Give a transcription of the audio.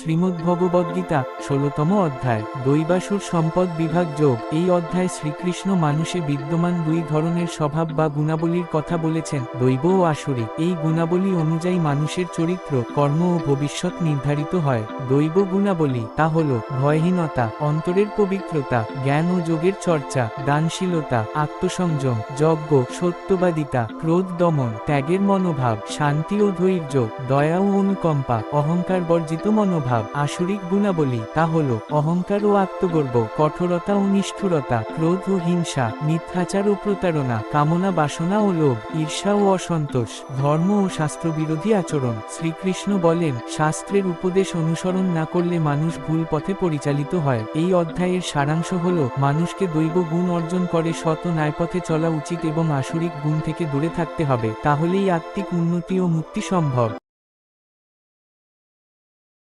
শ্রীমদ্ভগবদ্গীতা ষোলতম অধ্যায়, দৈবাসুর সম্পদ বিভাগ যোগ। এই অধ্যায় শ্রীকৃষ্ণ মানুষে বিদ্যমান দুই ধরনের স্বভাব বা গুণাবলীর কথা বলেছেন, দৈব ও আসুরিক। এই গুণাবলী অনুযায়ী মানুষের চরিত্র, কর্ম ও ভবিষ্যৎ নির্ধারিত হয়। দৈব গুণাবলী, তা হল ভয়হীনতা, অন্তরের পবিত্রতা, জ্ঞান ও যোগের চর্চা, দানশীলতা, আত্মসংযম, যজ্ঞ, সত্যবাদিতা, ক্রোধ দমন, ত্যাগের মনোভাব, শান্তি ও ধৈর্য, দয়া ও অনুকম্পা, অহংকার বর্জিত মনোভাব। আসরিক গুণাবলী, তা হল অহংকার ও আত্মগর্ব, কঠোরতা ও নিষ্ঠুরতা, ক্রোধ ও হিংসা, মিথ্যাচার ও প্রতারণা, কামনা, বাসনা ও লোভ, ঈর্ষা ও অসন্তোষ, ধর্ম ও শাস্ত্রবিরোধী আচরণ। শ্রীকৃষ্ণ বলেন, শাস্ত্রের উপদেশ অনুসরণ না করলে মানুষ ভুল পথে পরিচালিত হয়। এই অধ্যায়ের সারাংশ হল, মানুষকে দৈব গুণ অর্জন করে শত ন্যায়পথে চলা উচিত এবং আসরিক গুণ থেকে দূরে থাকতে হবে, তাহলেই আত্মিক উন্নতি ও মুক্তি সম্ভব।